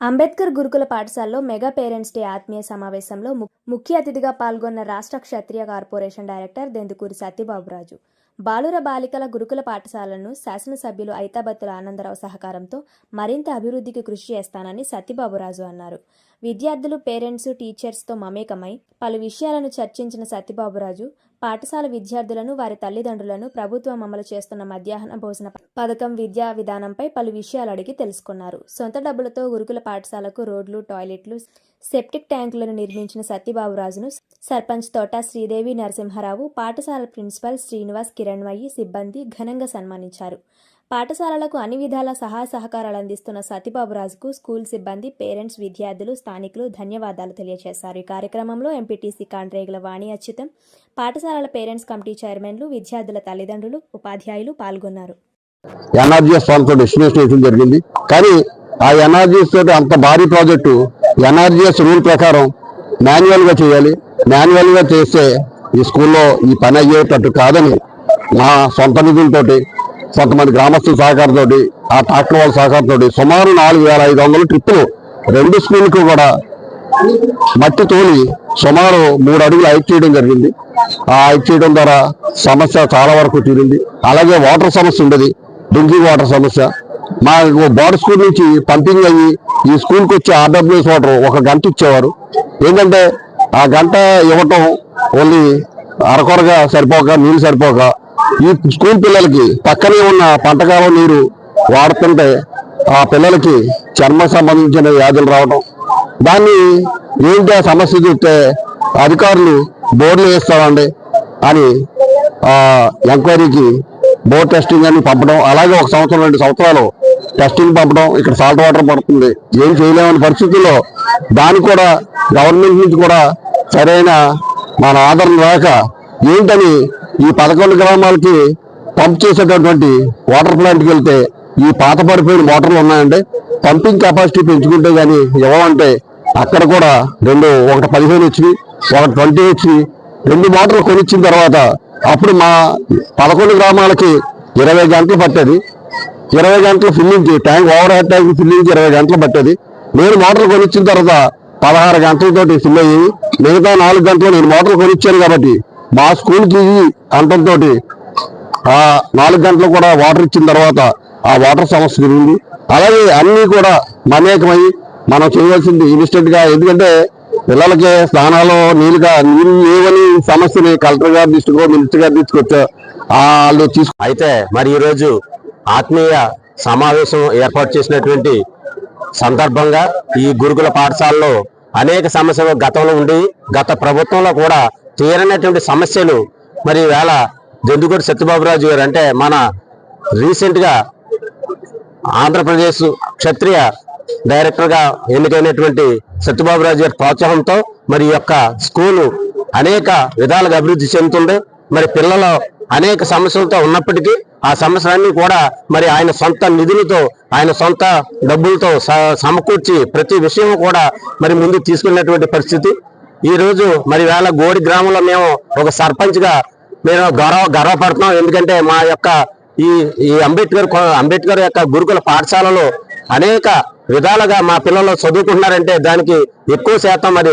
అంబేద్కర్ గురుకుల పాఠశాలలో mega parents day ఆత్మీయ సమావేశంలో ముఖ్య అతిథిగా పాల్గొన్న రాష్ట్ర క్షత్రియ కార్పొరేషన్ డైరెక్టర్ దెందుకూరి సత్యబాబురాజు. బాలుర బాలికల గురుకుల పాఠశాలను శాసనసభ్యులు ఐతాబత్తుల ఆనందరావు సహకారంతో మరింత అభివృద్ధికి కృషి చేస్తానని సత్యబాబురాజు అన్నారు. విద్యార్థులు పేరెంట్స్ టీచర్స్తో మమేకమై పలు విషయాలను చర్చించిన సత్యబాబురాజు పాఠశాల విద్యార్థులను వారి తల్లిదండ్రులను ప్రభుత్వం అమలు చేస్తున్న మధ్యాహ్న భోజన పథకం విద్యా విధానంపై పలు విషయాలు అడిగి తెలుసుకున్నారు. సొంత డబ్బులతో గురుకుల పాఠశాలకు రోడ్లు టాయిలెట్లు సెప్టిక్ ట్యాంకులను నిర్మించిన సత్యబాబురాజును సర్పంచ్ తోట శ్రీదేవి నరసింహారావు పాఠశాల ప్రిన్సిపల్ శ్రీనివాస్ కిరణ్ కిరణ్మయ్యి సిబ్బంది ఘనంగా సన్మానించారు. పాఠశాలలకు అన్ని విధాల సహాయ సహకారాలు అందిస్తున్న సత్యబాబురాజుకు స్కూల్ సిబ్బంది పేరెంట్స్ విద్యార్థులు స్థానికులు ధన్యవాదాలు తెలియజేశారు. ఈ కార్యక్రమంలో ఎంపీటీసీ కాండ్రేగుల వాణి అచ్యుతం పాఠశాలల పేరెంట్స్ కమిటీ చైర్మన్లు విద్యార్థుల తల్లిదండ్రులు ఉపాధ్యాయులు పాల్గొన్నారు. ఎన్ఆర్జీఎస్ వాళ్ళతో డెస్టినేషన్ జరిగింది. కానీ ఆ ఎన్ఆర్జీఎస్ తోటి అంత భారీ ప్రాజెక్టు ఎన్ఆర్జీఎస్ రూల్ ప్రకారం మాన్యువల్గా చేయాలి. మాన్యువల్గా చేస్తే ఈ స్కూల్లో ఈ పని అయ్యేటట్టు కాదని నా సొంత నిధులతోటి కొంతమంది గ్రామస్తుల సహకారంతో ఆ ట్రాక్టర్ వాళ్ళ సహకారంతో సుమారు నాలుగు వేల ఐదు వందల ట్రిప్పులు రెండు స్కూళ్ళకు కూడా మట్టి తోలి సుమారు మూడు అడుగులు హైట్ చేయడం జరిగింది. ఆ హైక్ చేయడం ద్వారా సమస్య చాలా వరకు తీరింది. అలాగే వాటర్ సమస్య ఉండేది. డ్రింకింగ్ వాటర్ సమస్య. మా బోర్డ్ స్కూల్ నుంచి పంపింగ్ అయ్యి ఈ స్కూల్కి వచ్చే ఆర్డబ్ల్యూఎస్ వాటర్ ఒక గంట ఇచ్చేవారు. ఏంటంటే ఆ గంట ఇవ్వటం ఓన్లీ అరకొరగా సరిపోక నీళ్ళు సరిపోక ఈ స్కూల్ పిల్లలకి పక్కనే ఉన్న పంటకాలం నీరు వాడుతుంటే ఆ పిల్లలకి చర్మ సంబంధించిన వ్యాధులు రావడం దాన్ని ఏంటి ఆ సమస్య చూస్తే అధికారులు బోర్డులు వేస్తామండి అని ఎంక్వైరీకి బోర్డ్ టెస్టింగ్ అని పంపడం అలాగే ఒక సంవత్సరం రెండు సంవత్సరాలు టెస్టింగ్ పంపడం ఇక్కడ సాల్ట్ వాటర్ పడుతుంది. ఏం చేయలేమని పరిస్థితుల్లో దాన్ని కూడా గవర్నమెంట్ నుంచి కూడా సరైన మన ఆదరణ రాక ఏంటని ఈ పదకొండు గ్రామాలకి పంప్ చేసేటటువంటి వాటర్ ప్లాంట్కి వెళ్తే ఈ పాత పడిపోయిన మోటార్లు ఉన్నాయండి. పంపింగ్ కెపాసిటీ పెంచుకుంటే కానీ ఇవ్వమంటే అక్కడ కూడా రెండు ఒకటి పదిహేను వచ్చినాయి ఒకటి ట్వంటీ వచ్చినాయి రెండు మోటార్లు కొనిచ్చిన తర్వాత అప్పుడు మా పదకొండు గ్రామాలకి ఇరవై గంటలు పట్టేది. ఇరవై గంటలు filling tank overhead tank filling ఇరవై గంటలు పట్టేది. నేను మోటార్లు కొనిచ్చిన తర్వాత పదహారు గంటలతోటి ఫిల్ అయ్యి మిగతా నాలుగు గంటలు నేను మోటార్లు కొనిచ్చాను కాబట్టి మా స్కూల్కి అంటంతో ఆ నాలుగు గంటలు కూడా వాటర్ ఇచ్చిన తర్వాత ఆ వాటర్ సమస్య తిరిగింది అలాగే అన్నీ కూడా మమేకమై మనం చేయవలసింది ఇన్స్టెంట్గా ఎందుకంటే పిల్లలకి స్నానాలు నీళ్ళుగా నీళ్ళు లేవని సమస్యని కలెక్టర్ గారు దృష్టికో మినిస్టర్ గారు తీసుకొచ్చా వాళ్ళు తీసుకు అయితే మరి ఈరోజు ఆత్మీయ సమావేశం ఏర్పాటు చేసినటువంటి సందర్భంగా ఈ గురుకుల పాఠశాలలో అనేక సమస్యలు గతంలో ఉండి గత ప్రభుత్వంలో కూడా తీరనటువంటి సమస్యలు మరి వేళ జందుకూరి సత్యబాబురాజు గారు అంటే మన రీసెంట్గా ఆంధ్రప్రదేశ్ క్షత్రియ డైరెక్టర్గా ఎన్నికైనటువంటి ఎన్నికైనటువంటి సత్యబాబురాజు గారి ప్రోత్సాహంతో మరి యొక్క స్కూలు అనేక విధాలుగా అభివృద్ధి చెందుతుంది మరి పిల్లలు అనేక సమస్యలతో ఉన్నప్పటికీ ఆ సమస్యలన్నీ కూడా మరి ఆయన సొంత నిధులతో ఆయన సొంత డబ్బులతో సమకూర్చి ప్రతి విషయం కూడా మరి ముందు తీసుకున్నటువంటి పరిస్థితి. ఈ రోజు మరి వేళ గోడి గ్రామంలో మేము ఒక సర్పంచ్గా మేము గర్వ గర్వపడుతున్నాం. ఎందుకంటే మా యొక్క ఈ ఈ అంబేద్కర్ అంబేద్కర్ యొక్క గురుకుల పాఠశాలలో అనేక విధాలుగా మా పిల్లలు చదువుకుంటున్నారంటే దానికి ఎక్కువ శాతం మరి